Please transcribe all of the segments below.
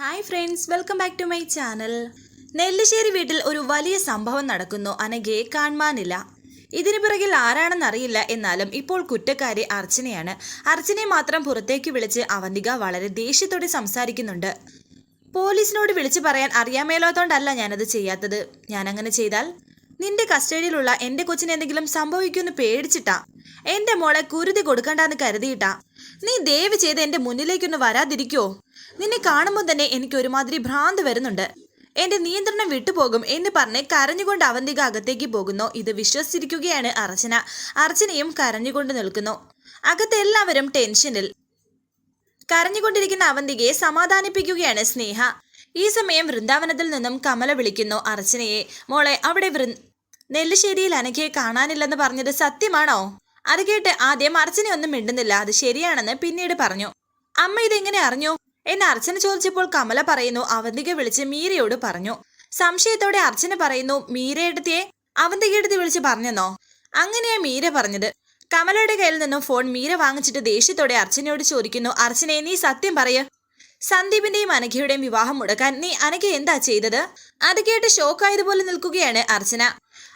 Hi friends welcome back to my channel Nellissery വീട്ടിൽ ഒരു വലിയ സംഭവം നടക്കുന്നു. അനഘയെ കാണുവാനില്ല. ഇതിനു പിറകിൽ ആരാണെന്നറിയില്ല എന്നാലും ഇപ്പോൾ കുറ്റക്കാരി അർച്ചനയാണ്. അർച്ചനയെ മാത്രം പുറത്തേക്ക് വിളിച്ച് അവന്തിക വളരെ ദേഷ്യത്തോടെ സംസാരിക്കുന്നുണ്ട്. പോലീസിനോട് വിളിച്ചു പറയാൻ അറിയാമേലാത്തോണ്ടല്ല ഞാനത് ചെയ്യാത്തത്. ഞാൻ അങ്ങനെ ചെയ്താൽ? നിന്റെ കസ്റ്റഡിയിലുള്ള എന്റെ കൊച്ചിന് എന്തെങ്കിലും സംഭവിക്കുമെന്ന് പേടിച്ചിട്ടാ? എന്റെ മോളെ കുരുതി കൊടുക്കണ്ടെന്ന് കരുതിയിട്ടാ? നീ ദയവ് ചെയ്ത് എന്റെ മുന്നിലേക്കൊന്ന് വരാതിരിക്കോ? നിന്നെ കാണുമ്പോൾ തന്നെ എനിക്ക് ഒരുമാതിരി ഭ്രാന്ത് വരുന്നുണ്ട്. എന്റെ നിയന്ത്രണം വിട്ടുപോകും എന്ന് പറഞ്ഞ് കരഞ്ഞുകൊണ്ട് അവന്തിക അകത്തേക്ക് പോകുന്നു. ഇത് വിശ്വസിച്ചിരിക്കുകയാണ് അർച്ചന. അർച്ചനയും കരഞ്ഞുകൊണ്ട് നിൽക്കുന്നു. അകത്ത് എല്ലാവരും ടെൻഷനിൽ. കരഞ്ഞുകൊണ്ടിരിക്കുന്ന അവന്തികയെ സമാധാനിപ്പിക്കുകയാണ് സ്നേഹ. ഈ സമയം വൃന്ദാവനത്തിൽ നിന്നും കമല വിളിക്കുന്നു അർച്ചനയെ. മോളെ അവിടെ വൃ നെല്ലിശ്ശേരിയിൽ അനഘയെ കാണാനില്ലെന്ന് പറഞ്ഞത് സത്യമാണോ? അത് കേട്ട് ആദ്യം അർച്ചന ഒന്നും മിണ്ടുന്നില്ല. അത് ശരിയാണെന്ന് പിന്നീട് പറഞ്ഞു. അമ്മ ഇതെങ്ങനെ അറിഞ്ഞു? എന്ന് അർച്ചന ചോദിച്ചപ്പോൾ കമല പറയുന്നു അവന്തിക വിളിച്ച് മീരയോട് പറഞ്ഞു. സംശയത്തോടെ അർച്ചന പറയുന്നു മീരയെടുത്തിയെ അവന്തികയെടുത്ത് വിളിച്ച് പറഞ്ഞെന്നോ? അങ്ങനെയാ മീര പറഞ്ഞത്. കമലയുടെ കയ്യിൽ നിന്നും ഫോൺ മീര വാങ്ങിച്ചിട്ട് ദേഷ്യത്തോടെ അർച്ചനയോട് ചോദിക്കുന്നു അർച്ചനെ നീ സത്യം പറയ. സന്ദീപിന്റെയും അനഘയുടെയും വിവാഹം മുടക്കാൻ നീ അനഘ എന്താ ചെയ്തത്? അത് കേട്ട് ഷോക്കായതുപോലെ നിൽക്കുകയാണ് അർച്ചന.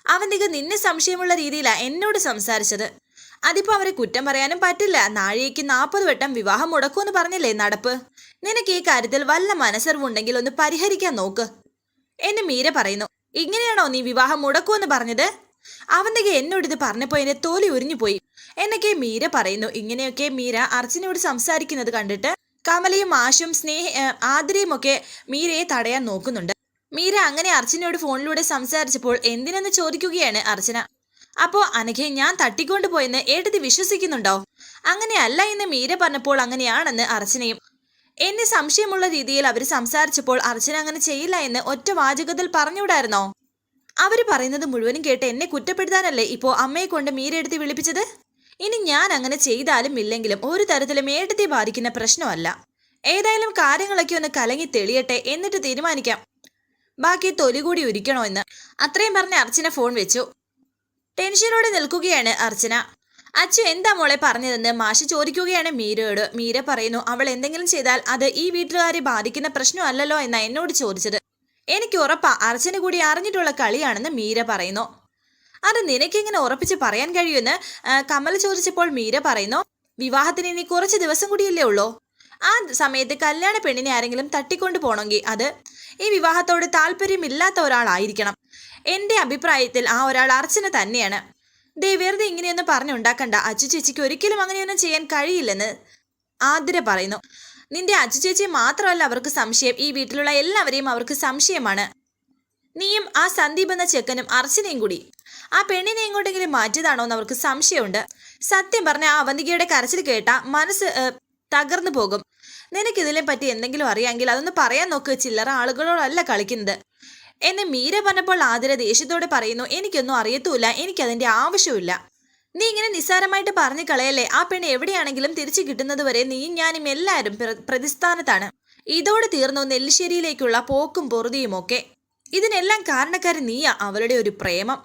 അവന്തിക നിന്നെ സംശയമുള്ള രീതിയിലാ എന്നോട് സംസാരിച്ചത്. അതിപ്പോ അവരെ കുറ്റം പറയാനും പറ്റില്ല. നാഴികയ്ക്ക് നാൽപ്പത് വട്ടം വിവാഹം മുടക്കുമെന്ന് പറഞ്ഞില്ലേ നടപ്പ്? നിനക്ക് ഈ കാര്യത്തിൽ വല്ല മനസ്സറിവുണ്ടെങ്കിൽ ഒന്ന് പരിഹരിക്കാൻ നോക്ക്. എന്ന് മീര പറയുന്നു ഇങ്ങനെയാണോ നീ വിവാഹം മുടക്കുമെന്ന് പറഞ്ഞത്? അവന്തിക എന്നോട് ഇത് പറഞ്ഞപ്പോ എന്റെ തോലി ഉരിഞ്ഞു പോയി. എന്നൊക്കെ മീര പറയുന്നു ഇങ്ങനെയൊക്കെ മീര അർച്ചനയോട് സംസാരിക്കുന്നത് കണ്ടിട്ട് കമലയും ആശും സ്നേഹ ആദരയും ഒക്കെ മീരയെ തടയാൻ നോക്കുന്നുണ്ട്. മീര അങ്ങനെ അർച്ചനയോട് ഫോണിലൂടെ സംസാരിച്ചപ്പോൾ എന്തിനെന്ന് ചോദിക്കുകയാണ് അർച്ചന. അപ്പോ അനഘയെ ഞാൻ തട്ടിക്കൊണ്ടു പോയെന്ന് ഏട്ടത്തി വിശ്വസിക്കുന്നുണ്ടോ? അങ്ങനെയല്ല എന്ന് മീര പറഞ്ഞപ്പോൾ അങ്ങനെയാണെന്ന് അർച്ചനയും. എന്നെ സംശയമുള്ള രീതിയിൽ അവർ സംസാരിച്ചപ്പോൾ അർച്ചന അങ്ങനെ ചെയ്യില്ല എന്ന് ഒറ്റ വാചകത്തിൽ പറഞ്ഞുവിടായിരുന്നോ? അവർ പറയുന്നത് മുഴുവനും കേട്ട് എന്നെ കുറ്റപ്പെടുത്താനല്ലേ ഇപ്പോ അമ്മയെ കൊണ്ട് മീരെടുത്ത് വിളിപ്പിച്ചത്? ഇനി ഞാൻ അങ്ങനെ ചെയ്താലും ഇല്ലെങ്കിലും ഒരു തരത്തിലും ഏട്ടത്തെ ബാധിക്കുന്ന പ്രശ്നമല്ല. ഏതായാലും കാര്യങ്ങളൊക്കെ ഒന്ന് കലങ്ങി തെളിയട്ടെ എന്നിട്ട് തീരുമാനിക്കാം. ബാക്കി തൊലി കൂടി ഉരിക്കണോ എന്ന്. അത്രയും പറഞ്ഞ് അർച്ചന ഫോൺ വെച്ചു. ടെൻഷനോടെ നിൽക്കുകയാണ് അർച്ചന. അച്ഛൻ എന്താ മോളെ പറഞ്ഞതെന്ന് മാഷ് ചോദിക്കുകയാണ് മീരയോട്. മീര പറയുന്നു അവൾ എന്തെങ്കിലും ചെയ്താൽ അത് ഈ വീട്ടുകാരെ ബാധിക്കുന്ന പ്രശ്നമല്ലല്ലോ എന്ന എന്നോട് ചോദിച്ചത്. എനിക്ക് ഉറപ്പാ അർച്ചന കൂടി അറിഞ്ഞിട്ടുള്ള കളിയാണെന്ന് മീര പറയുന്നു. അത് നിനക്കിങ്ങനെ ഉറപ്പിച്ച് പറയാൻ കഴിയുമെന്ന് കമൽ ചോദിച്ചപ്പോൾ മീര പറയുന്നു വിവാഹത്തിന് ഇനി കുറച്ച് ദിവസം കൂടിയല്ലേ ഉള്ളൂ. ആ സമയത്ത് കല്യാണ പെണ്ണിനെ ആരെങ്കിലും തട്ടിക്കൊണ്ടു പോകണമെങ്കിൽ അത് ഈ വിവാഹത്തോട് താല്പര്യമില്ലാത്ത ഒരാളായിരിക്കണം. എന്റെ അഭിപ്രായത്തിൽ ആ ഒരാൾ അർച്ചന തന്നെയാണ്. ദേ വെറുതെ ഇങ്ങനെയൊന്നും പറഞ്ഞുണ്ടാക്കണ്ട. അച്ചു ചേച്ചിക്ക് ഒരിക്കലും അങ്ങനെയൊന്നും ചെയ്യാൻ കഴിയില്ലെന്ന് ആതിര പറയുന്നു. നിന്റെ അച്ചു ചേച്ചി മാത്രമല്ല അവർക്ക് സംശയം. ഈ വീട്ടിലുള്ള എല്ലാവരെയും അവർക്ക് സംശയമാണ്. നീയും ആ സന്ദീപ് എന്ന ചെക്കനും അർച്ചനയും കൂടി. ആ പെണ്ണിനെ എങ്ങോട്ടെങ്കിലും മാറ്റിയതാണോ എന്ന് അവർക്ക് സംശയമുണ്ട്. സത്യം പറഞ്ഞ ആ അവന്തികയുടെ കരച്ചിൽ കേട്ട മനസ്സ് തകർന്നു പോകും. നിനക്കിതിനെ പറ്റി എന്തെങ്കിലും അറിയാമെങ്കിൽ അതൊന്ന് പറയാൻ നോക്ക്. ചില്ലറ ആളുകളോടല്ല കളിക്കുന്നത്. എന്നെ മീര പറഞ്ഞപ്പോൾ ആതിര ദേഷ്യത്തോടെ പറയുന്നു എനിക്കൊന്നും അറിയത്തുമില്ല എനിക്കതിന്റെ ആവശ്യമില്ല നീ ഇങ്ങനെ നിസ്സാരമായിട്ട് പറഞ്ഞു കളയല്ലേ? ആ പെണ്ണ് എവിടെയാണെങ്കിലും തിരിച്ചു കിട്ടുന്നത് വരെ നീയും ഞാനും എല്ലാവരും പ്രതിസ്ഥാനത്താണ്. ഇതോടെ തീർന്നു നെല്ലിശ്ശേരിയിലേക്കുള്ള പോക്കും പൊറുതിയും ഒക്കെ ഇതിനെല്ലാം കാരണക്കാരൻ നീയാ അവരുടെ ഒരു പ്രേമം.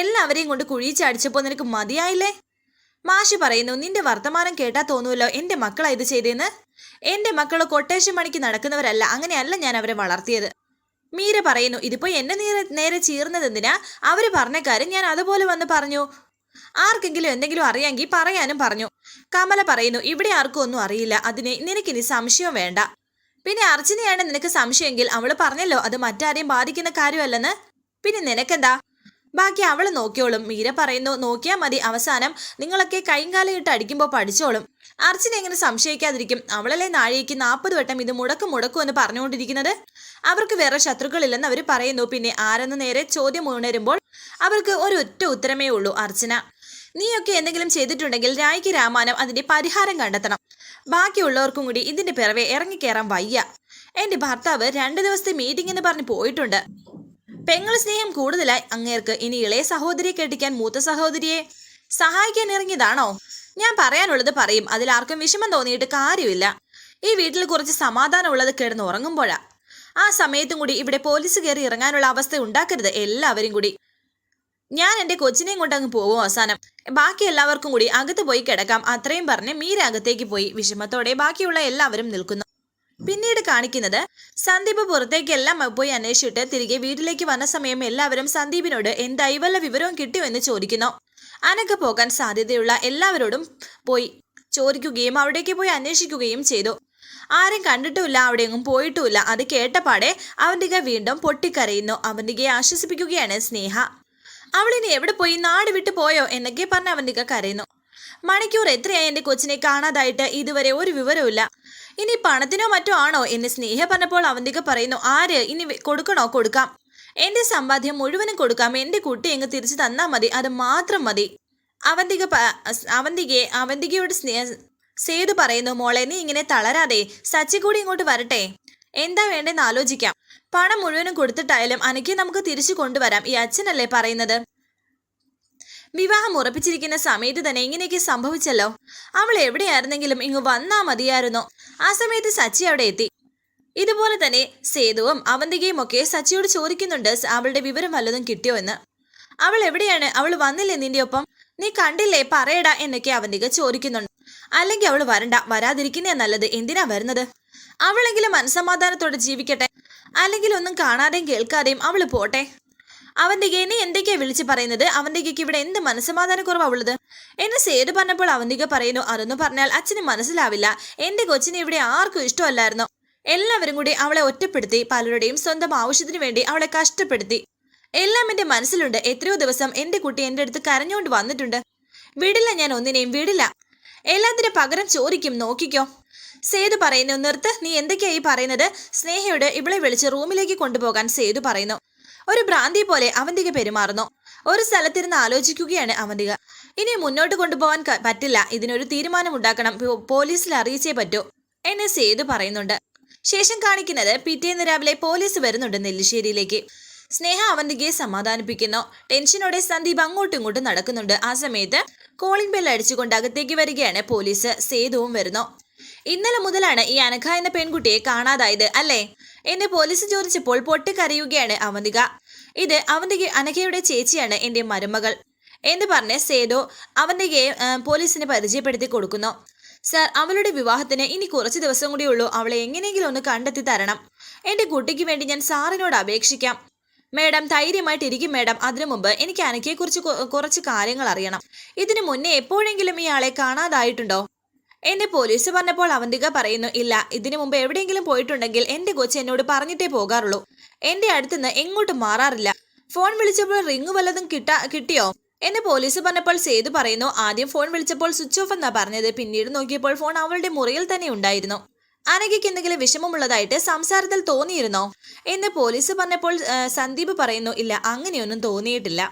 എല്ലാവരെയും കൊണ്ട് കുഴിച്ചടിച്ചപ്പോൾ നിനക്ക് മതിയായില്ലേ? മാഷി പറയുന്നു നിന്റെ വർത്തമാനം കേട്ടാ തോന്നുമല്ലോ എന്റെ മക്കളാ ഇത് ചെയ്തേന്ന്? എന്റെ മക്കൾ കൊട്ടേഷൻ പണിക്ക് നടക്കുന്നവരല്ല അങ്ങനെയല്ല ഞാൻ അവരെ വളർത്തിയത്. മീര പറയുന്നു ഇതിപ്പോ എന്നെ നേരെ നേരെ ചീർന്നത് എന്തിനാ അവർ പറഞ്ഞ കാര്യം ഞാൻ അതുപോലെ വന്ന് പറഞ്ഞു. ആർക്കെങ്കിലും എന്തെങ്കിലും അറിയാമെങ്കിൽ പറയാനും പറഞ്ഞു. കമല പറയുന്നു ഇവിടെ ആർക്കും ഒന്നും അറിയില്ല. അതിന് നിനക്കിനി സംശയം വേണ്ട. പിന്നെ അർച്ചനയാണ് നിനക്ക് സംശയമെങ്കിൽ അവൾ പറഞ്ഞല്ലോ അത് മറ്റാരെയും ബാധിക്കുന്ന കാര്യമല്ലെന്ന്. പിന്നെ നിനക്കെന്താ? ബാക്കി അവൾ നോക്കിയോളും. മീര പറയുന്നു നോക്കിയാ മതി. അവസാനം നിങ്ങളൊക്കെ കൈകാലം ഇട്ട് അടിക്കുമ്പോൾ പഠിച്ചോളും. അർച്ചന എങ്ങനെ സംശയിക്കാതിരിക്കും? അവളല്ലേ നാഴികയ്ക്ക് നാൽപ്പത് വട്ടം ഇത് മുടക്കും മുടക്കും എന്ന് പറഞ്ഞുകൊണ്ടിരിക്കുന്നത്? അവർക്ക് വേറെ ശത്രുക്കളില്ലെന്ന് അവർ പറയുന്നു. പിന്നെ ആരെന്ന് നേരെ ചോദ്യം ഉണരുമ്പോൾ അവർക്ക് ഒരു ഉത്തരമേ ഉള്ളൂ അർച്ചന. നീയൊക്കെ എന്തെങ്കിലും ചെയ്തിട്ടുണ്ടെങ്കിൽ രായ്ക്ക് രാമാനം അതിന്റെ പരിഹാരം കണ്ടെത്തണം. ബാക്കിയുള്ളവർക്കും കൂടി ഇതിന്റെ പിറവെ ഇറങ്ങിക്കയറാൻ വയ്യ. എന്റെ ഭർത്താവ് രണ്ട് ദിവസത്തെ മീറ്റിംഗ് എന്ന് പറഞ്ഞ് പോയിട്ടുണ്ട്. പെങ്ങൾ സ്നേഹം കൂടുതലായി അങ്ങേർക്ക്. ഇനി ഇളയ സഹോദരിയെ കെട്ടിക്കാൻ മൂത്ത സഹോദരിയെ സഹായിക്കാൻ ഇറങ്ങിയതാണോ? ഞാൻ പറയാനുള്ളത് പറയും. അതിൽ ആർക്കും വിഷമം തോന്നിയിട്ട് കാര്യമില്ല. ഈ വീട്ടിൽ കുറച്ച് സമാധാനമുള്ളത് കിടന്ന് ഉറങ്ങുമ്പോഴാ. ആ സമയത്തും കൂടി ഇവിടെ പോലീസ് കയറി ഇറങ്ങാനുള്ള അവസ്ഥ ഉണ്ടാക്കരുത് എല്ലാവരും കൂടി. ഞാൻ എന്റെ കൊച്ചിനെയും കൊണ്ട് അങ്ങ് പോകും അവസാനം. ബാക്കി എല്ലാവർക്കും കൂടി അകത്ത് പോയി കിടക്കാം. അത്രയും പറഞ്ഞ് മീര അകത്തേക്ക് പോയി. വിഷമത്തോടെ ബാക്കിയുള്ള എല്ലാവരും നിൽക്കുന്നു. പിന്നീട് കാണിക്കുന്നത് സന്ദീപ് പുറത്തേക്ക് എല്ലാം പോയി അന്വേഷിച്ചിട്ട് തിരികെ വീട്ടിലേക്ക് വന്ന സമയം എല്ലാവരും സന്ദീപിനോട് എന്തായി വല്ല വിവരവും കിട്ടിയോ എന്ന് ചോദിക്കുന്നു. അനക്ക പോകാൻ സാധ്യതയുള്ള എല്ലാവരോടും പോയി ചോദിക്കുകയും അവിടേക്ക് പോയി അന്വേഷിക്കുകയും ചെയ്തു. ആരും കണ്ടിട്ടുമില്ല അവിടെയെങ്ങും പോയിട്ടുമില്ല. അത് കേട്ടപാടെ അവന്തിക വീണ്ടും പൊട്ടിക്കരയുന്നു. അവന്തികയെ ആശ്വസിപ്പിക്കുകയാണ് സ്നേഹ. അവളിനി എവിടെ പോയി? നാട് വിട്ടു പോയോ? എന്നൊക്കെ പറഞ്ഞ് അവന്തിക കരയുന്നു. മണിക്കൂർ എത്രയായി എന്റെ കൊച്ചിനെ കാണാതായിട്ട്? ഇതുവരെ ഒരു വിവരവുമില്ല. ഇനി പണത്തിനോ മറ്റോ ആണോ? എന്ന് സ്നേഹ പറഞ്ഞപ്പോൾ അവന്തിക പറയുന്നു. ആര്? ഇനി കൊടുക്കണോ? കൊടുക്കാം. എന്റെ സമ്പാദ്യം മുഴുവനും കൊടുക്കാം. എന്റെ കുട്ടി എങ്ങ് തിരിച്ചു തന്നാ മതി. അത് മാത്രം മതി. അവന്തിക അവന്തികയെ അവന്തികയോട് സ്നേഹ സേതു പറയുന്നു മോളെ നീ ഇങ്ങനെ തളരാതെ സച്ചി കൂടി ഇങ്ങോട്ട് വരട്ടെ. എന്താ വേണ്ടെന്ന് ആലോചിക്കാം. പണം മുഴുവനും കൊടുത്തിട്ടായാലും അനക്ക് നമുക്ക് തിരിച്ചു കൊണ്ടുവരാം. ഈ അച്ഛനല്ലേ പറയുന്നത്? വിവാഹം ഉറപ്പിച്ചിരിക്കുന്ന സമയത്ത് തന്നെ ഇങ്ങനെയൊക്കെ സംഭവിച്ചല്ലോ. അവൾ എവിടെയായിരുന്നെങ്കിലും ഇങ്ങ് വന്നാ മതിയായിരുന്നു. ആ സമയത്ത് സച്ചി അവിടെ എത്തി. ഇതുപോലെ തന്നെ സേതുവും അവന്തികയും ഒക്കെ സച്ചിയോട് ചോദിക്കുന്നുണ്ട് അവളുടെ വിവരം വല്ലതും കിട്ടിയോ എന്ന്? അവൾ എവിടെയാണ്? അവൾ വന്നില്ലേ നിന്റെ ഒപ്പം? നീ കണ്ടില്ലേ? പറയടാ എന്നൊക്കെ അവന്തിക ചോദിക്കുന്നുണ്ട്. അല്ലെങ്കിൽ അവൾ വരണ്ട വരാതിരിക്കുന്നേ നല്ലത്. എന്തിനാ വരുന്നത്? അവളെങ്കിലും മനസമാധാനത്തോടെ ജീവിക്കട്ടെ. അല്ലെങ്കിൽ ഒന്നും കാണാതെയും കേൾക്കാതെയും അവൾ പോട്ടെ. അവന്തിക നീ എന്തൊക്കെയാ വിളിച്ചു പറയുന്നത്? അവന്തികയ്ക്ക് ഇവിടെ എന്ത് മനസ്സമാധാന കുറവാ ഉള്ളത്? എന്നെ സേതു പറഞ്ഞപ്പോൾ അവന്തിക പറയുന്നു അതൊന്നും പറഞ്ഞാൽ അച്ഛന് മനസ്സിലാവില്ല. എന്റെ കൊച്ചിനെ ഇവിടെ ആർക്കും ഇഷ്ടമല്ലായിരുന്നു. എല്ലാവരും കൂടി അവളെ ഒറ്റപ്പെടുത്തി പലരുടെയും സ്വന്തം ആവശ്യത്തിനു വേണ്ടി അവളെ കഷ്ടപ്പെടുത്തി. എല്ലാം എന്റെ മനസ്സിലുണ്ട്. എത്രയോ ദിവസം എന്റെ കുട്ടി എന്റെ അടുത്ത് കരഞ്ഞുകൊണ്ട് വന്നിട്ടുണ്ട്. വിടില്ല ഞാൻ ഒന്നിനെയും വിടില്ല. എല്ലാത്തിനും പകരം ചോദിക്കും നോക്കിക്കോ. സേതു പറയുന്നു നിർത്ത് നീ എന്തൊക്കെയായി പറയുന്നത്? സ്നേഹയോട് ഇവളെ വിളിച്ച് റൂമിലേക്ക് കൊണ്ടുപോകാൻ സേതു പറയുന്നു. ഒരു ഭ്രാന്തി പോലെ അവന്തിക പെരുമാറുന്നു. ഒരു സ്ഥലത്തിരുന്ന് ആലോചിക്കുകയാണ് അവന്തിക. ഇനി മുന്നോട്ട് കൊണ്ടുപോകാൻ പറ്റില്ല. ഇതിനൊരു തീരുമാനം ഉണ്ടാക്കണം പോലീസിൽ അറിയിച്ചേ പറ്റൂ എന്നെ സേതു പറയുന്നുണ്ട്. ശേഷം കാണിക്കുന്നത് പിറ്റേന്ന് രാവിലെ പോലീസ് വരുന്നുണ്ട് നെല്ലിശ്ശേരിയിലേക്ക്. സ്നേഹ അവന്തികയെ സമാധാനിപ്പിക്കുന്നു. ടെൻഷനോടെ സന്ദീപ് അങ്ങോട്ടും ഇങ്ങോട്ടും നടക്കുന്നുണ്ട്. ആ സമയത്ത് കോളിംഗ് ബെൽ അടിച്ചുകൊണ്ട് അകത്തേക്ക് വരികയാണ് പോലീസ്. സേതുവും വരുന്നു. ഇന്നലെ മുതലാണ് ഈ അനഘ എന്ന പെൺകുട്ടിയെ കാണാതായത് അല്ലേ? എന്നെ പോലീസ് ചോദിച്ചപ്പോൾ പൊട്ടിക്കരയുകയാണ് അവന്തിക. ഇത് അവന്തിക അനഘയുടെ ചേച്ചിയാണ് എന്റെ മരുമകൾ. എന്ന് പറഞ്ഞ് സേതു അവന്തികയെ പോലീസിന് പരിചയപ്പെടുത്തി കൊടുക്കുന്നു. സർ അവളുടെ വിവാഹത്തിന് ഇനി കുറച്ച് ദിവസം കൂടി ഉള്ളൂ. അവളെ എങ്ങനെയെങ്കിലും ഒന്ന് കണ്ടെത്തി തരണം. എന്റെ കുട്ടിക്ക് വേണ്ടി ഞാൻ സാറിനോട് അപേക്ഷിക്കാം. മേഡം ധൈര്യമായിട്ടിരിക്കും മേഡം അതിനു മുമ്പ് എനിക്ക് അനക്കയെക്കുറിച്ച് കുറിച്ച് കാര്യങ്ങൾ അറിയണം. ഇതിനു മുന്നേ എപ്പോഴെങ്കിലും ഇയാളെ കാണാതായിട്ടുണ്ടോ? എന്നെ പോലീസ് പറഞ്ഞപ്പോൾ അവന്തിക പറയുന്നു ഇല്ല ഇതിനു മുമ്പ് എവിടെയെങ്കിലും പോയിട്ടുണ്ടെങ്കിൽ എന്റെ കൊച്ച് എന്നോട് പറഞ്ഞിട്ടേ പോകാറുള്ളൂ. എന്റെ അടുത്തുനിന്ന് എങ്ങോട്ടും മാറാറില്ല. ഫോൺ വിളിച്ചപ്പോൾ റിങ് വല്ലതും കിട്ടാ കിട്ടിയോ? എന്നെ പോലീസ് പറഞ്ഞപ്പോൾ സേതു പറയുന്നു ആദ്യം ഫോൺ വിളിച്ചപ്പോൾ സ്വിച്ച് ഓഫ് എന്നാ പറഞ്ഞത്. പിന്നീട് നോക്കിയപ്പോൾ ഫോൺ അവളുടെ മുറിയിൽ തന്നെ ഉണ്ടായിരുന്നു. അനഘയ്ക്ക് എന്തെങ്കിലും വിഷമമുള്ളതായിട്ട് സംസാരത്തിൽ തോന്നിയിരുന്നോ? എന്ന് പോലീസ് പറഞ്ഞപ്പോൾ സന്ദീപ് പറയുന്നു ഇല്ല അങ്ങനെയൊന്നും തോന്നിയിട്ടില്ല.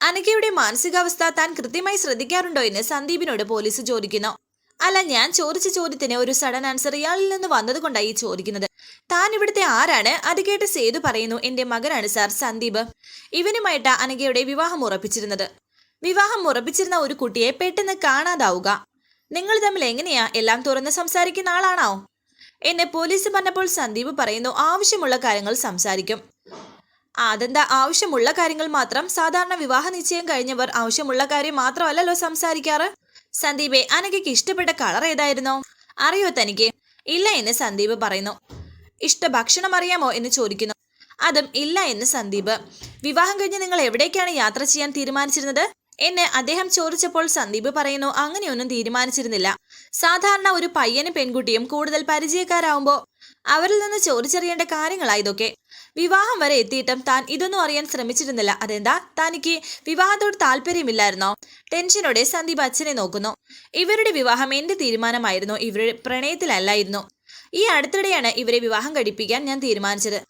അനഘയുടെ മാനസികാവസ്ഥ താൻ കൃത്യമായി ശ്രദ്ധിക്കാറുണ്ടോ എന്ന് സന്ദീപിനോട് പോലീസ് ചോദിക്കുന്നു. അല്ല ഞാൻ ചോദിച്ച ചോദ്യത്തിന് ഒരു സഡൻ ആൻസർ ഇയാളിൽ നിന്ന് വന്നതുകൊണ്ടായി ചോദിക്കുന്നത്. താൻ ഇവിടുത്തെ ആരാണ്? അത് കേട്ട് സേതു പറയുന്നു എന്റെ മകനാണ് സാർ സന്ദീപ്. ഇവനുമായിട്ട് അനഘയുടെ വിവാഹം ഉറപ്പിച്ചിരുന്നത്. വിവാഹം ഉറപ്പിച്ചിരുന്ന ഒരു കുട്ടിയെ പെട്ടെന്ന് കാണാതാവുക. നിങ്ങൾ തമ്മിൽ എങ്ങനെയാ എല്ലാം തുറന്ന് സംസാരിക്കുന്ന ആളാണോ? എന്നെ പോലീസ് പറഞ്ഞപ്പോൾ സന്ദീപ് പറയുന്നു ആവശ്യമുള്ള കാര്യങ്ങൾ സംസാരിക്കും. അതെന്താ ആവശ്യമുള്ള കാര്യങ്ങൾ മാത്രം? സാധാരണ വിവാഹ നിശ്ചയം കഴിഞ്ഞവർ ആവശ്യമുള്ള കാര്യം മാത്രമല്ലല്ലോ സംസാരിക്കാറ്? സന്ദീപെ അനഘയ്ക്ക് ഇഷ്ടപ്പെട്ട കളർ ഏതായിരുന്നോ? അറിയോ തനിക്ക്? ഇല്ല എന്ന് സന്ദീപ് പറയുന്നു. ഇഷ്ട ഭക്ഷണം അറിയാമോ എന്ന് ചോദിക്കുന്നു. അതും ഇല്ല എന്ന് സന്ദീപ്. വിവാഹം കഴിഞ്ഞ് നിങ്ങൾ എവിടേക്കാണ് യാത്ര ചെയ്യാൻ തീരുമാനിച്ചിരുന്നത്? എന്ന് അദ്ദേഹം ചോദിച്ചപ്പോൾ സന്ദീപ് പറയുന്നു അങ്ങനെയൊന്നും തീരുമാനിച്ചിരുന്നില്ല. സാധാരണ ഒരു പയ്യനും പെൺകുട്ടിയും കൂടുതൽ പരിചയക്കാരാവുമ്പോൾ അവരിൽ നിന്ന് ചോദിച്ചറിയേണ്ട കാര്യങ്ങളാ ഇതൊക്കെ. വിവാഹം വരെ എത്തിയിട്ടും താൻ ഇതൊന്നും അറിയാൻ ശ്രമിച്ചിരുന്നില്ല. അതെന്താ? തനിക്ക് വിവാഹത്തോട് താല്പര്യമില്ലായിരുന്നോ? ടെൻഷനോടെ സന്ദീപ് അച്ഛനെ നോക്കുന്നു. ഇവരുടെ വിവാഹം എന്റെ തീരുമാനമായിരുന്നു. ഇവരുടെ പ്രണയത്തിലല്ലായിരുന്നു. ഈ അടുത്തിടെയാണ് ഇവരെ വിവാഹം കഴിപ്പിക്കാൻ ഞാൻ തീരുമാനിച്ചത്.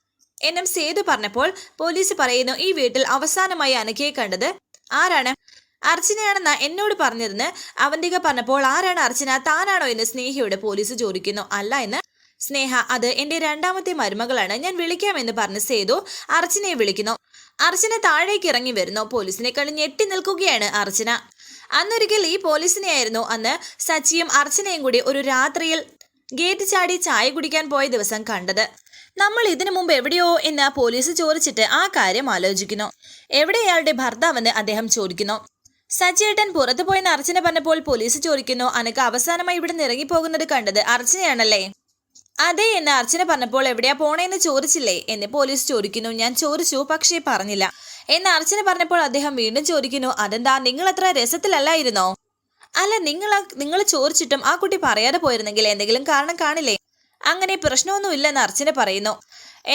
എന്നും സേതു പറഞ്ഞപ്പോൾ പോലീസ് പറയുന്നു ഈ വീട്ടിൽ അവസാനമായി അനക്കയെ കണ്ടത് ആരാണ്? അർച്ചനയാണെന്ന എന്നോട് പറഞ്ഞതെന്ന് അവന്തിക പറഞ്ഞപ്പോൾ ആരാണ് അർച്ചന? താനാണോ? എന്ന് സ്നേഹയോട് പോലീസ് ചോദിക്കുന്നു. അല്ല എന്ന്. സ്നേഹ അത് എന്റെ രണ്ടാമത്തെ മരുമകളാണ്. ഞാൻ വിളിക്കാമെന്ന് പറഞ്ഞ് സേതു അർച്ചനയെ വിളിക്കുന്നു. അർച്ചന താഴേക്ക് ഇറങ്ങി വരുന്നു. പോലീസിനെ കണ്ട് ഞെട്ടി നിൽക്കുകയാണ് അർച്ചന. അന്നൊരിക്കൽ ഈ പോലീസിനെയായിരുന്നു അന്ന് സച്ചിയും അർച്ചനയും കൂടി ഒരു രാത്രിയിൽ ഗേറ്റ് ചാടി ചായ കുടിക്കാൻ പോയ ദിവസം കണ്ടത്. നമ്മൾ ഇതിനു മുമ്പ് എവിടെയോ എന്ന് പോലീസ് ചോദിച്ചിട്ട് ആ കാര്യം ആലോചിക്കുന്നു. എവിടെ അയാളുടെ ഭർത്താവെന്ന് അദ്ദേഹം ചോദിക്കുന്നു. സച്ചിയേട്ടൻ പുറത്തു പോയെന്ന് അർച്ചന പറഞ്ഞപ്പോൾ പോലീസ് ചോദിക്കുന്നു അനക്ക് അവസാനമായി ഇവിടെ നിന്ന് ഇറങ്ങിപ്പോകുന്നത് കണ്ടത് അർച്ചനയാണല്ലേ? അതെ എന്ന് അർച്ചന പറഞ്ഞപ്പോൾ എവിടെയാ പോണേന്ന് ചോദിച്ചില്ലേ? എന്ന് പോലീസ് ചോദിക്കുന്നു ഞാൻ ചോദിച്ചു പക്ഷേ പറഞ്ഞില്ല. എന്ന് അർച്ചന പറഞ്ഞപ്പോൾ അദ്ദേഹം വീണ്ടും ചോദിക്കുന്നു അതെന്താ നിങ്ങൾ അത്ര രസത്തിലല്ലായിരുന്നോ? അല്ല നിങ്ങൾ നിങ്ങൾ ചോദിച്ചിട്ടും ആ കുട്ടി പറയാതെ പോയിരുന്നെങ്കിൽ എന്തെങ്കിലും കാരണം കാണില്ലേ? അങ്ങനെ പ്രശ്നമൊന്നുമില്ലെന്ന് അർച്ചന പറയുന്നു.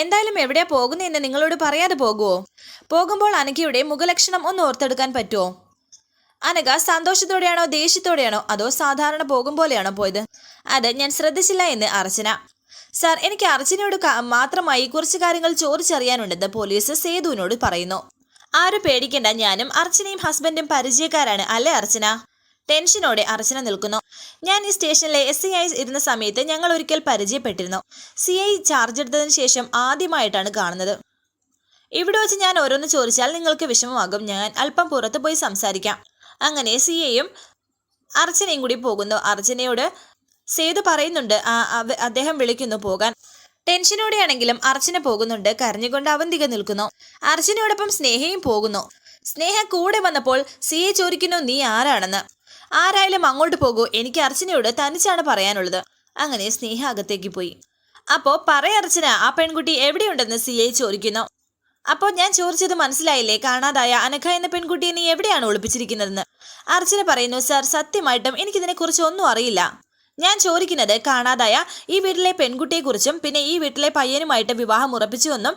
എന്തായാലും എവിടെയാ പോകുന്നതെന്ന് നിങ്ങളോട് പറയാതെ പോകുമോ പോകുമ്പോൾ അനക്കിയുടെ മുഖലക്ഷണം ഒന്ന് ഓർത്തെടുക്കാൻ പറ്റുമോ അനഘ സന്തോഷത്തോടെയാണോ ദേഷ്യത്തോടെയാണോ അതോ സാധാരണ പോകും പോലെയാണോ പോയത്? അത് ഞാൻ ശ്രദ്ധിച്ചില്ല എന്ന് അർച്ചന. സാർ എനിക്ക് അർച്ചനയോട് മാത്രമായി കുറച്ച് കാര്യങ്ങൾ ചോദിച്ചറിയാനുണ്ടെന്ന് പോലീസ് സേതുവിനോട് പറയുന്നു. ആരും പേടിക്കേണ്ട ഞാനും അർച്ചനയും ഹസ്ബൻഡും പരിചയക്കാരാണ് അല്ലേ അർച്ചന? ടെൻഷനോടെ അർച്ചന നിൽക്കുന്നു. ഞാൻ ഈ സ്റ്റേഷനിലെ എസ് ഐ ഇരുന്ന സമയത്ത് ഞങ്ങൾ ഒരിക്കൽ പരിചയപ്പെട്ടിരുന്നു. സി ഐ ചാർജ് എടുത്തതിന് ശേഷം ആദ്യമായിട്ടാണ് കാണുന്നത്. ഇവിടെ വെച്ച് ഞാൻ ഓരോന്ന് ചോദിച്ചാൽ നിങ്ങൾക്ക് വിഷമമാകും. ഞാൻ അല്പം പുറത്തു പോയി സംസാരിക്കാം. അങ്ങനെ സി എയും അർച്ചനയും കൂടി പോകുന്നു. അർച്ചനയോട് സേതു പറയുന്നുണ്ട് അദ്ദേഹം വിളിക്കുന്നു പോകാൻ. ടെൻഷനോടെയാണെങ്കിലും അർച്ചന പോകുന്നുണ്ട്. കരഞ്ഞുകൊണ്ട് അവന്തിക നിൽക്കുന്നു. അർച്ചനയോടൊപ്പം സ്നേഹയും പോകുന്നു. സ്നേഹ കൂടെ വന്നപ്പോൾ സിയെ ചോദിക്കുന്നു നീ ആരാണെന്ന്? ആരായാലും അങ്ങോട്ട് പോകൂ. എനിക്ക് അർച്ചനയോട് തനിച്ചാണ് പറയാനുള്ളത്. അങ്ങനെ സ്നേഹ അകത്തേക്ക് പോയി. അപ്പോ പറയർച്ചന ആ പെൺകുട്ടി എവിടെയുണ്ടെന്ന്? സിയെ ചോദിക്കുന്നു. അപ്പോൾ ഞാൻ ചോദിച്ചത് മനസ്സിലായില്ലേ? കാണാതായ അനഘ എന്ന പെൺകുട്ടിയെ നീ എവിടെയാണ് ഒളിപ്പിച്ചിരിക്കുന്നതെന്ന്? അർച്ചന പറയുന്നു സർ സത്യമായിട്ടും എനിക്കിതിനെക്കുറിച്ച് ഒന്നും അറിയില്ല. ഞാൻ ചോദിക്കുന്നത് കാണാതായ ഈ വീട്ടിലെ പെൺകുട്ടിയെക്കുറിച്ചും പിന്നെ ഈ വീട്ടിലെ പയ്യനുമായിട്ട് വിവാഹം ഉറപ്പിച്ചുവെന്നും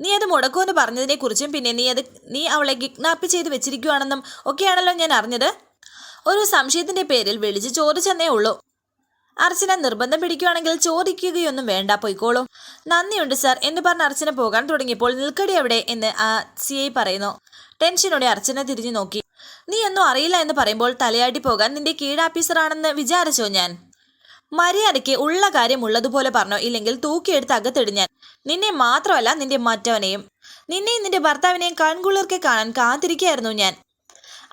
നീ അത് മുടക്കുമെന്ന് പറഞ്ഞതിനെക്കുറിച്ചും പിന്നെ നീ അത് നീ അവളെ കിഡ്നാപ്പ് ചെയ്ത് വെച്ചിരിക്കുകയാണെന്നും ഒക്കെയാണല്ലോ ഞാൻ അറിഞ്ഞത്? ഒരു സംശയത്തിന്റെ പേരിൽ വിളിച്ച് ചോദിച്ചെന്നേ ഉള്ളൂ. അർച്ചന നിർബന്ധം പിടിക്കുകയാണെങ്കിൽ ചോദിക്കുകയൊന്നും വേണ്ട പൊയ്ക്കോളൂ. നന്ദിയുണ്ട് സാർ. എന്ന് പറഞ്ഞ് അർച്ചന പോകാൻ തുടങ്ങിയപ്പോൾ നിൽക്കടി അവിടെ എന്ന് ആ സി ഐ പറയുന്നു. ടെൻഷനോടെ അർച്ചന തിരിഞ്ഞു നോക്കി. നീ ഒന്നും അറിയില്ല എന്ന് പറയുമ്പോൾ തലയാട്ടി പോകാൻ നിന്റെ കീഴാഫീസറാണെന്ന് വിചാരിച്ചോ ഞാൻ? മര്യാദയ്ക്ക് ഉള്ള കാര്യം ഉള്ളതുപോലെ പറഞ്ഞോ ഇല്ലെങ്കിൽ തൂക്കിയെടുത്ത് അകത്തിടുഞ്ഞാൻ നിന്നെ മാത്രമല്ല നിന്റെ മറ്റവനെയും. നിന്നെയും നിന്റെ ഭർത്താവിനെയും കൺകുളിർക്കെ കാണാൻ കാത്തിരിക്കുകയായിരുന്നു ഞാൻ.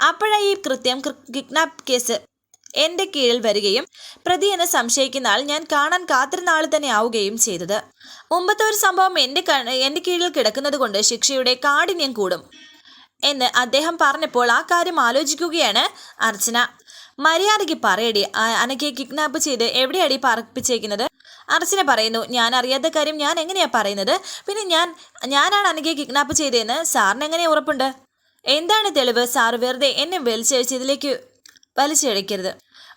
അപ്പോഴായി ഈ കൃത്യം കിഡ്നാപ്പ് കേസ് എന്റെ കീഴിൽ വരികയും പ്രതി എന്ന് സംശയിക്കുന്ന ആൾ ഞാൻ കാണാൻ കാത്തിരുന്ന ആൾ തന്നെ ആവുകയും ചെയ്തത്. മുമ്പത്തെ ഒരു സംഭവം എന്റെ എന്റെ കീഴിൽ കിടക്കുന്നത് കൊണ്ട് ശിക്ഷയുടെ കാഠിന്യം കൂടും എന്ന് അദ്ദേഹം പറഞ്ഞപ്പോൾ ആ കാര്യം ആലോചിക്കുകയാണ് അർച്ചന. മര്യാദയ്ക്ക് പറയടി അനക്കെ കിഡ്നാപ്പ് ചെയ്ത് എവിടെയാടി പറപ്പിച്ചേക്കുന്നത്? അർച്ചന പറയുന്നു ഞാൻ അറിയാത്ത കാര്യം ഞാൻ എങ്ങനെയാ പറയുന്നത്? പിന്നെ ഞാൻ ഞാനാണ് അനക്കെ കിഡ്നാപ്പ് ചെയ്തതെന്ന്? സാറിന് എങ്ങനെ ഉറപ്പുണ്ട്? എന്താണ് തെളിവ്? സാർ വെറുതെ എന്നെ വലിച്ചഴിച്ച് ഇതിലേക്ക് വലിച്ചഴിക്കരുത്.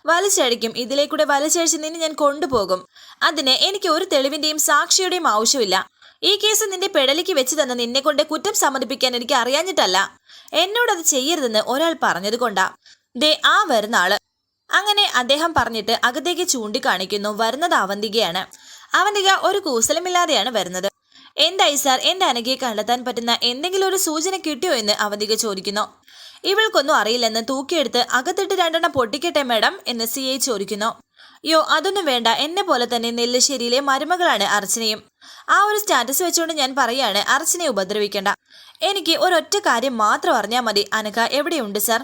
വലിച്ചഴിക്കും ഇതിലേക്കൂടെ വലിച്ചഴിച്ച് നിന്നെ ഞാൻ കൊണ്ടുപോകും. അതിന് എനിക്ക് ഒരു തെളിവിന്റെയും സാക്ഷിയുടെയും ആവശ്യമില്ല. ഈ കേസ് നിന്റെ പെടലിക്ക് വെച്ച് തന്നെ നിന്നെ കൊണ്ട് കുറ്റം സമ്മതിപ്പിക്കാൻ എനിക്ക് അറിയാഞ്ഞിട്ടല്ല. എന്നോടത് ചെയ്യരുതെന്ന് ഒരാൾ പറഞ്ഞത് കൊണ്ടാ ദേ ആ വരുന്ന ആൾ. അങ്ങനെ അദ്ദേഹം പറഞ്ഞിട്ട് അകത്തേക്ക് ചൂണ്ടിക്കാണിക്കുന്നു. വരുന്നത് അവന്തികയാണ്. അവന്തിക ഒരു കൂസലമില്ലാതെയാണ് വരുന്നത്. എന്തായി സാർ? എന്റെ അനഘയെ കണ്ടെത്താൻ പറ്റുന്ന എന്തെങ്കിലും ഒരു സൂചന കിട്ടിയോ എന്ന് അവന്തിക ചോദിക്കുന്നു. ഇവൾക്കൊന്നും അറിയില്ലെന്ന് തൂക്കിയെടുത്ത് അകത്തിട്ട് രണ്ടെണ്ണം പൊട്ടിക്കട്ടെ മാഡം എന്ന് സി ഐ ചോദിക്കുന്നു. യോ അതൊന്നും വേണ്ട. എന്നെ പോലെ തന്നെ നെല്ലശ്ശേരിയിലെ മരുമകളാണ് അർച്ചനയും. ആ ഒരു സ്റ്റാറ്റസ് വെച്ചുകൊണ്ട് ഞാൻ പറയാണ് അർച്ചനയെ ഉപദ്രവിക്കേണ്ട. എനിക്ക് ഒരൊറ്റ കാര്യം മാത്രം അറിഞ്ഞാൽ മതി. അനഘ എവിടെയുണ്ട് സാർ?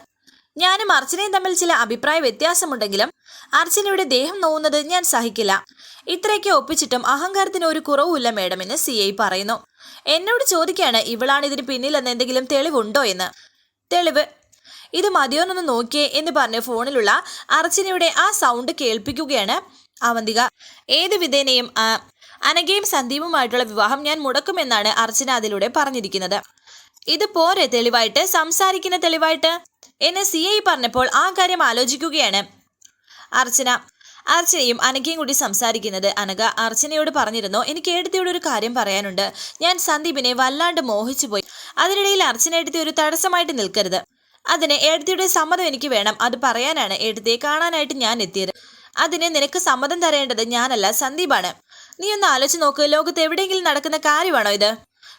ഞാനും അർച്ചനയും തമ്മിൽ ചില അഭിപ്രായ വ്യത്യാസമുണ്ടെങ്കിലും അർച്ചനയുടെ ദേഹം നോവുന്നത് ഞാൻ സഹിക്കില്ല. ഇത്രയൊക്കെ ഒപ്പിച്ചിട്ടും അഹങ്കാരത്തിന് ഒരു കുറവുമില്ല മേഡം എന്ന് സി ഐ പറയുന്നു. എന്നോട് ചോദിക്കുകയാണ് ഇവളാണ് ഇതിന് പിന്നിലെന്ന് എന്തെങ്കിലും തെളിവുണ്ടോ എന്ന്? തെളിവ് ഇത് മതിയോന്നൊന്ന് നോക്കിയേ എന്ന് പറഞ്ഞ് ഫോണിലുള്ള അർച്ചനയുടെ ആ സൗണ്ട് കേൾപ്പിക്കുകയാണ് അവന്തിക. ഏത് വിധേനയും അനഘയും സന്ദീപുമായിട്ടുള്ള വിവാഹം ഞാൻ മുടക്കുമെന്നാണ് അർച്ചന അതിലൂടെ പറഞ്ഞിരിക്കുന്നത്. ഇത് പോരെ തെളിവായിട്ട്? സംസാരിക്കുന്ന തെളിവായിട്ട്? എന്ന് സി ഐ പറഞ്ഞപ്പോൾ ആ കാര്യം ആലോചിക്കുകയാണ്. അർച്ചന അർച്ചനയും അനഘയും കൂടി സംസാരിക്കുന്നത് അനഘ അർച്ചനയോട് പറഞ്ഞിരുന്നു എനിക്ക് എടുത്തിയോട് ഒരു കാര്യം പറയാനുണ്ട്. ഞാൻ സന്ദീപിനെ വല്ലാണ്ട് മോഹിച്ചു പോയി. അതിനിടയിൽ അർച്ചന എടുത്തി ഒരു തടസ്സമായിട്ട് നിൽക്കരുത്. അതിന് എഴുത്തിയുടെ സമ്മതം എനിക്ക് വേണം. അത് പറയാനാണ് എഴുത്തിയെ കാണാനായിട്ട് ഞാൻ എത്തിയത്. അതിന് നിനക്ക് സമ്മതം തരേണ്ടത് ഞാനല്ല സന്ദീപാണ്. നീ ഒന്ന് ആലോചിച്ച് നോക്ക് ലോകത്ത് എവിടെയെങ്കിലും നടക്കുന്ന കാര്യമാണോ ഇത്?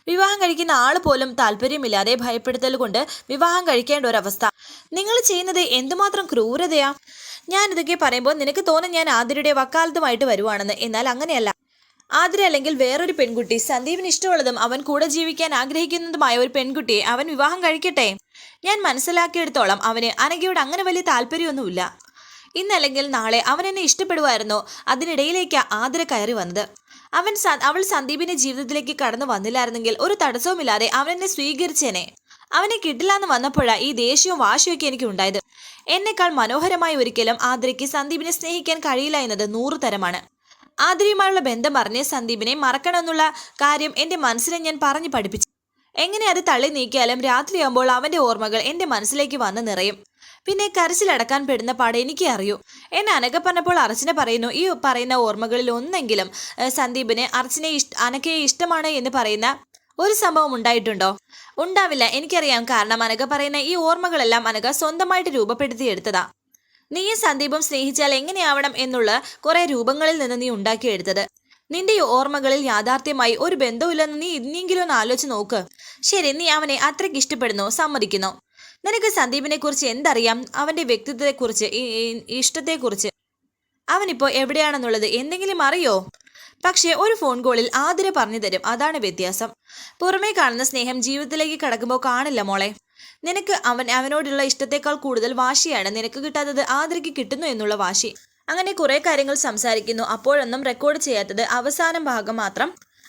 വിവാഹം കഴിക്കുന്ന ആൾ പോലും താല്പര്യമില്ലാതെ ഭയപ്പെടുത്തൽ കൊണ്ട് വിവാഹം കഴിക്കേണ്ട ഒരവസ്ഥ. നിങ്ങൾ ചെയ്യുന്നത് എന്തുമാത്രം ക്രൂരതയാ? ഞാൻ ഇതൊക്കെ പറയുമ്പോൾ നിനക്ക് തോന്നും ഞാൻ ആതിരയുടെ വക്കാലത്തുമായിട്ട് വരുവാണെന്ന്. എന്നാൽ അങ്ങനെയല്ല. ആതിര അല്ലെങ്കിൽ വേറൊരു പെൺകുട്ടി സന്ദീപിന് ഇഷ്ടമുള്ളതും അവൻ കൂടെ ജീവിക്കാൻ ആഗ്രഹിക്കുന്നതുമായ ഒരു പെൺകുട്ടിയെ അവൻ വിവാഹം കഴിക്കട്ടെ? ഞാൻ മനസ്സിലാക്കിയെടുത്തോളം അവന് അനഘയോട് അങ്ങനെ വലിയ താല്പര്യമൊന്നുമില്ല. ഇന്നല്ലെങ്കിൽ നാളെ അവൻ എന്നെ ഇഷ്ടപ്പെടുമായിരുന്നോ അതിനിടയിലേക്ക് ആതിര കയറി വന്നത്. അവൻ അവൾ സന്ദീപിന്റെ ജീവിതത്തിലേക്ക് കടന്നു വന്നില്ലായിരുന്നെങ്കിൽ ഒരു തടസ്സവുമില്ലാതെ അവൻ എന്നെ സ്വീകരിച്ചേനെ. അവനെ കിട്ടില്ലാന്ന് വന്നപ്പോഴാണ് ഈ ദേഷ്യവും വാശിയൊക്കെ എനിക്ക് ഉണ്ടായത് എന്നെക്കാൾ മനോഹരമായി ഒരിക്കലും ആദ്രയ്ക്ക് സന്ദീപിനെ സ്നേഹിക്കാൻ കഴിയില്ല എന്നത് നൂറു തരമാണ് ആതിരയുമായുള്ള ബന്ധം പറഞ്ഞ് സന്ദീപിനെ മറക്കണമെന്നുള്ള കാര്യം എന്റെ മനസ്സിനെ ഞാൻ പറഞ്ഞു പഠിപ്പിച്ചു. എങ്ങനെ അത് തള്ളി നീക്കിയാലും രാത്രിയാകുമ്പോൾ അവന്റെ ഓർമ്മകൾ എന്റെ മനസ്സിലേക്ക് വന്ന് നിറയും. പിന്നെ കരച്ചിലടക്കാൻ പെടുന്ന പാട് എനിക്ക് അറിയൂ. എന്നെ അനക പറഞ്ഞപ്പോൾ അർച്ചന പറയുന്നു ഈ പറയുന്ന ഓർമ്മകളിൽ ഒന്നെങ്കിലും സന്ദീപിന് അർച്ചനെ ഇഷ്ട അനക്കയെ ഇഷ്ടമാണ് എന്ന് പറയുന്ന ഒരു സംഭവം ഉണ്ടായിട്ടുണ്ടോ? ഉണ്ടാവില്ല. എനിക്കറിയാം. കാരണം അനക പറയുന്ന ഈ ഓർമ്മകളെല്ലാം അനക സ്വന്തമായിട്ട് രൂപപ്പെടുത്തിയെടുത്തതാ നീയും സന്ദീപും സ്നേഹിച്ചാൽ എങ്ങനെയാവണം എന്നുള്ള കുറെ രൂപങ്ങളിൽ നിന്ന് നീ ഉണ്ടാക്കിയെടുത്തത് നിന്റെ ഓർമ്മകളിൽ യാഥാർത്ഥ്യമായി ഒരു ബന്ധവുമില്ലെന്ന് നീ ഇനിയെങ്കിലും ഒന്ന് ആലോചിച്ച് നോക്ക്. ശരി നീ അവനെ അത്രയ്ക്ക് ഇഷ്ടപ്പെടുന്നു? സമ്മതിക്കുന്നു? നിനക്ക് സന്ദീപിനെ കുറിച്ച് എന്തറിയാം? അവന്റെ വ്യക്തിത്വത്തെക്കുറിച്ച് കുറിച്ച് ഇഷ്ടത്തെ ഇഷ്ടത്തെക്കുറിച്ച്. അവനിപ്പോ എവിടെയാണെന്നുള്ളത് എന്തെങ്കിലും അറിയോ? പക്ഷേ ഒരു ഫോൺ കോളിൽ ആതിര പറഞ്ഞു തരും. അതാണ് വ്യത്യാസം. പുറമേ കാണുന്ന സ്നേഹം ജീവിതത്തിലേക്ക് കടക്കുമ്പോൾ കാണില്ല മോളെ. നിനക്ക് അവൻ അവനോടുള്ള ഇഷ്ടത്തെക്കാൾ കൂടുതൽ വാശിയാണ് നിനക്ക് കിട്ടാത്തത് ആതിരയ്ക്ക് കിട്ടുന്നു എന്നുള്ള വാശി. അങ്ങനെ കുറെ കാര്യങ്ങൾ സംസാരിക്കുന്നു. അപ്പോഴൊന്നും റെക്കോർഡ് ചെയ്യാത്തത് അവസാനം ഭാഗം മാത്രം